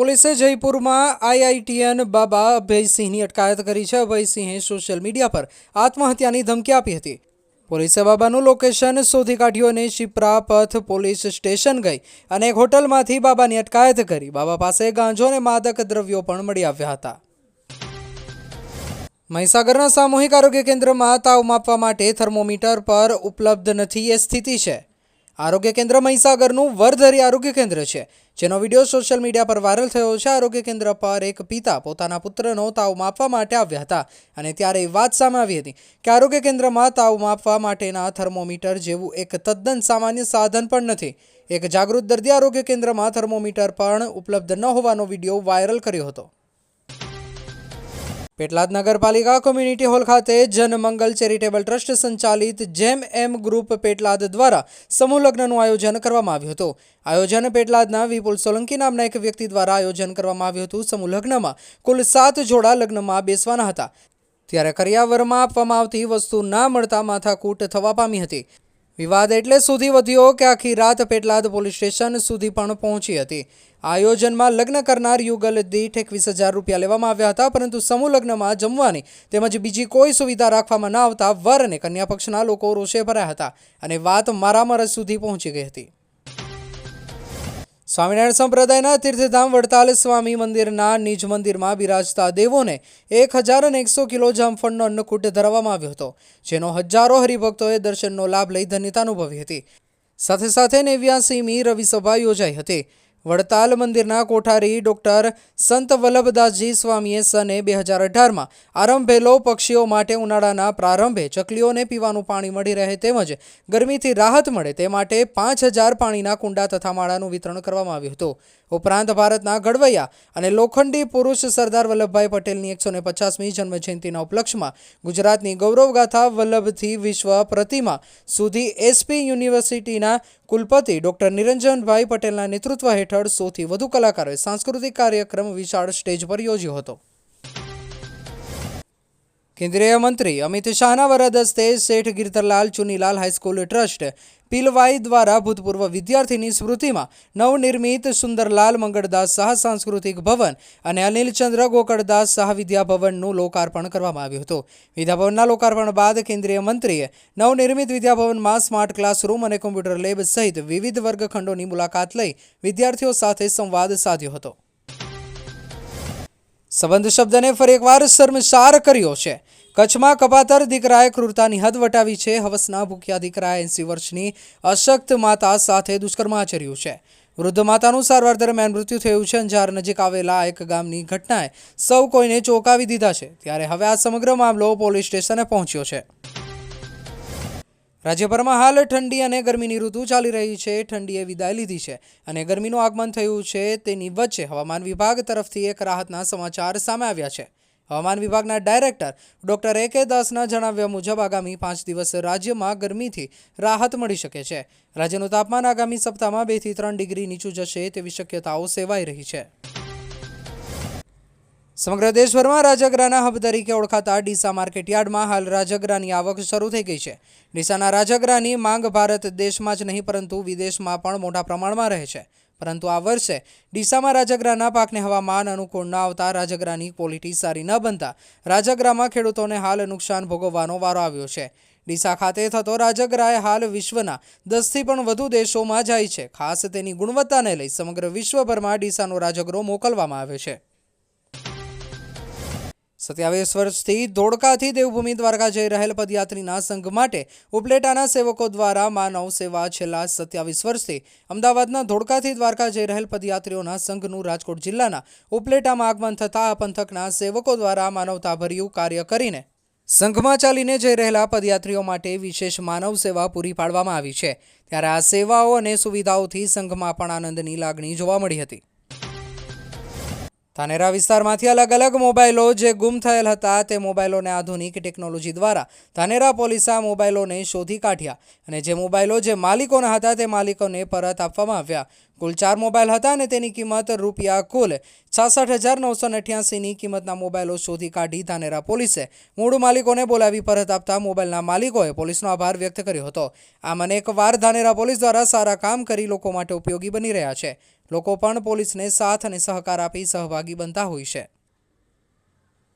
પોલીસે જયપુરમાં આઈઆઈટીએન બાબા અભયસિંહની અટકાયત કરી છે. અભયસિંહે સોશિયલ મીડિયા પર આત્મહત્યાની ધમકી આપી હતી. પોલીસે બાબાનું લોકેશન શોધી કાઢ્યું અને શિપ્રા પથ પોલીસ સ્ટેશન ગઈ અને એક હોટલમાંથી બાબાની અટકાયત કરી. બાબા પાસે ગાંજો અને માદક દ્રવ્યો પણ મળી આવ્યા હતા. મહીસાગરના સામૂહિક આરોગ્ય કેન્દ્રમાં તાવ માપવા માટે થર્મોમીટર પર ઉપલબ્ધ નથી એ સ્થિતિ છે. આરોગ્ય કેન્દ્ર મહીસાગરનું વરધરી આરોગ્ય કેન્દ્ર છે, જેનો વીડિયો સોશિયલ મીડિયા પર વાયરલ થયો છે. આરોગ્ય કેન્દ્ર પર એક પિતા પોતાના પુત્રનો તાવ માપવા માટે આવ્યા હતા અને ત્યારે એ વાત સામે આવી હતી કે આરોગ્ય કેન્દ્રમાં તાવ માપવા માટેના થર્મોમીટર જેવું એક તદ્દન સામાન્ય સાધન પણ નથી. એક જાગૃત દર્દી આરોગ્ય કેન્દ્રમાં થર્મોમીટર પણ ઉપલબ્ધ ન હોવાનો વીડિયો વાયરલ કર્યો હતો. પેટલાદ નગરપાલિકા કોમ્યુનિટી હોલ ખાતે જનમંગલ ચેરિટેબલ ટ્રસ્ટ સંચાલિત જેમ એમ ગ્રુપ પેટલાદ દ્વારા સમૂહ લગ્નનું આયોજન કરવામાં આવ્યું હતું. આયોજન પેટલાદના વિપુલ સોલંકી નામના એક વ્યક્તિ દ્વારા આયોજન કરવામાં આવ્યું હતું. સમૂહ લગ્નમાં કુલ સાત જોડા લગ્નમાં બેસવાના હતા. ત્યારે કરિયાવરમાં આપવામાં આવતી વસ્તુ ના મળતા માથાકૂટ થવા પામી હતી. વિવાદ એટલે સુધી વધ્યો કે આખી રાત પેટલાદ પોલીસ સ્ટેશન સુધી પણ પહોંચી હતી. આયોજનમાં લગ્ન કરનાર યુગલ દીઠ એકવીસ હજાર રૂપિયા લેવામાં આવ્યા હતા, પરંતુ સમૂહ લગ્નમાં જમવાની તેમજ બીજી કોઈ સુવિધા રાખવામાં ન આવતા વર અને કન્યા પક્ષના લોકો રોષે ભરાયા હતા અને વાત મારામરજ સુધી પહોંચી ગઈ હતી. સ્વામિનારાયણ સંપ્રદાયના તીર્થધામ વડતાલ સ્વામી મંદિરના નિજ મંદિરમાં બિરાજતા દેવોને એક હજાર અને એકસો કિલો જામફળનો અન્નકૂટ ધરવામાં આવ્યો હતો, જેનો હજારો હરિભક્તોએ દર્શનનો લાભ લઈ ધન્યતા અનુભવી હતી. સાથે સાથે નેવ્યાસીમી રવિસભા યોજાઈ હતી. વડતાલ મંદિરના કોઠારી ડોક્ટર સંત વલ્લભદાસજી સ્વામીએ સને બે હજાર અઢારમાં આરંભેલો પક્ષીઓ માટે ઉનાળાના પ્રારંભે ચકલીઓને પીવાનું પાણી મળી રહે તેમજ ગરમીથી રાહત મળે તે માટે પાંચ હજાર પાણીના કુંડા તથા માળાનું વિતરણ કરવામાં આવ્યું હતું. ઉપરાંત ભારતના ઘડવૈયા અને લોખંડી પુરુષ સરદાર વલ્લભભાઈ પટેલની એકસો ને પચાસમી જન્મજયંતિના ઉપલક્ષમાં ગુજરાતની ગૌરવગાથા વલ્લભથી વિશ્વ પ્રતિમા સુધી એસપી યુનિવર્સિટીના કુલપતિ ડોક્ટર નિરંજનભાઈ પટેલના નેતૃત્વ હેઠળ સૌથી વધુ કલાકારોએ સાંસ્કૃતિક કાર્યક્રમ વિશાળ સ્ટેજ પર યોજ્યો હતો. કેન્દ્રીય મંત્રી અમિત શાહના વરદ હસ્તે Sheth Girdharlal Chunilal high school trust Pilvai દ્વારા ભૂતપૂર્વ વિદ્યાર્થીની સ્મૃતિમાં નવનિર્મિત સુંદરલાલ મંગળદાસ શાહ સાંસ્કૃતિક ભવન અને અનિલચંદ્ર ગોકળદાસ શાહ વિદ્યાભવનનું લોકાર્પણ કરવામાં આવ્યું હતું. વિદ્યાભવનના લોકાર્પણ બાદ કેન્દ્રીય મંત્રીએ નવનિર્મિત વિદ્યાભવનમાં સ્માર્ટ ક્લાસરૂમ અને કોમ્પ્યુટર લેબ સહિત વિવિધ વર્ગખંડોની મુલાકાત લઈ વિદ્યાર્થીઓ સાથે સંવાદ સાધ્યો હતો. સંબંધ શબ્દને ફરી એકવાર શર્મસાર કર્યો છે. કચ્છમાં કપાતર દીકરાએ ક્રૂરતાની હદ વટાવી છે. હવસના ભૂખ્યા દીકરાએ એંસી વર્ષની અશક્ત માતા સાથે દુષ્કર્મ આચર્યું છે. વૃદ્ધ માતાનું સારવાર દરમિયાન મૃત્યુ થયું છે. અંજાર નજીક આવેલા એક ગામની ઘટનાએ સૌ કોઈને ચોંકાવી દીધા છે. ત્યારે હવે આ સમગ્ર મામલો પોલીસ સ્ટેશને પહોંચ્યો છે. રાજ્યભરમાં હાલ ઠંડી અને ગરમીની ઋતુ ચાલી રહી છે. ઠંડીએ વિદાય લીધી છે અને ગરમીનું આગમન થયું છે. તેની વચ્ચે હવામાન વિભાગ તરફથી એક રાહતના સમાચાર સામે આવ્યા છે. હવામાન વિભાગના ડાયરેક્ટર ડોક્ટર એ કે દાસના જણાવ્યા મુજબ આગામી પાંચ દિવસ રાજ્યમાં ગરમીથી રાહત મળી શકે છે. રાજ્યનું તાપમાન આગામી સપ્તાહમાં બેથી ત્રણ ડિગ્રી નીચું જશે તેવી શક્યતાઓ સેવાઈ રહી છે. સમગ્ર દેશભરમાં રાજગરાના હબ તરીકે ઓળખાતા ડીસા માર્કેટયાર્ડમાં હાલ રાજગરાની આવક શરૂ થઈ ગઈ છે. ડીસાના રાજગરાની માંગ ભારત દેશમાં જ નહીં, પરંતુ વિદેશમાં પણ મોટા પ્રમાણમાં રહે છે. પરંતુ આ વર્ષે ડીસામાં રાજગરાના પાકને હવામાન અનુકૂળ ન આવતા રાજગરાની ક્વોલિટી સારી ન બનતા રાજગરામાં ખેડૂતોને હાલ નુકસાન ભોગવવાનો વારો આવ્યો છે. ડીસા ખાતે થતો રાજગરાએ હાલ વિશ્વના દસથી પણ વધુ દેશોમાં જાય છે. ખાસ તેની ગુણવત્તાને લઈ સમગ્ર વિશ્વભરમાં ડીસાનો રાજગરો મોકલવામાં આવે છે. સત્યાવીસ વર્ષથી ધોળકાથી દેવભૂમિ દ્વારકા જઈ રહેલ પદયાત્રીના સંઘ માટે ઉપલેટાના સેવકો દ્વારા માનવ સેવા છેલ્લા સત્યાવીસ વર્ષથી અમદાવાદના ધોળકાથી દ્વારકા જઈ રહેલ પદયાત્રીઓના સંઘનું રાજકોટ જિલ્લાના ઉપલેટામાં આગમન થતાં આ પંથકના સેવકો દ્વારા માનવતાભર્યું કાર્ય કરીને સંઘમાં ચાલીને જઈ રહેલા પદયાત્રીઓ માટે વિશેષ માનવ સેવા પૂરી પાડવામાં આવી છે. ત્યારે આ સેવાઓ અને સુવિધાઓથી સંઘમાં પણ આનંદની લાગણી જોવા મળી હતી. ધાનેરા વિસ્તારમાંથી અલગ અલગ મોબાઈલો જે ગુમ થયેલ હતા તે મોબાઈલોને આધુનિક ટેકનોલોજી દ્વારા ધાનેરા પોલીસે આ મોબાઈલોને શોધી કાઢ્યા અને જે મોબાઈલો જે માલિકોના હતા તે માલિકોને પરત આપવામાં આવ્યા. કુલ ચાર મોબાઈલ હતા અને તેની કિંમત રૂપિયા કુલ છાસઠ હજાર નવસો અઠ્યાસીની કિંમતના મોબાઈલો શોધી કાઢી ધાનેરા પોલીસે. મૂળ માલિકોને બોલાવી પરત આપતા મોબાઈલના માલિકોએ પોલીસનો આભાર વ્યક્ત કર્યો હતો. આમ અનેકવાર ધાનેરા પોલીસ દ્વારા સારા કામ કરી લોકો માટે ઉપયોગી બની રહ્યા છે. લોકો પણ પોલીસને સાથ અને સહકાર આપી સહભાગી બનતા હોય છે.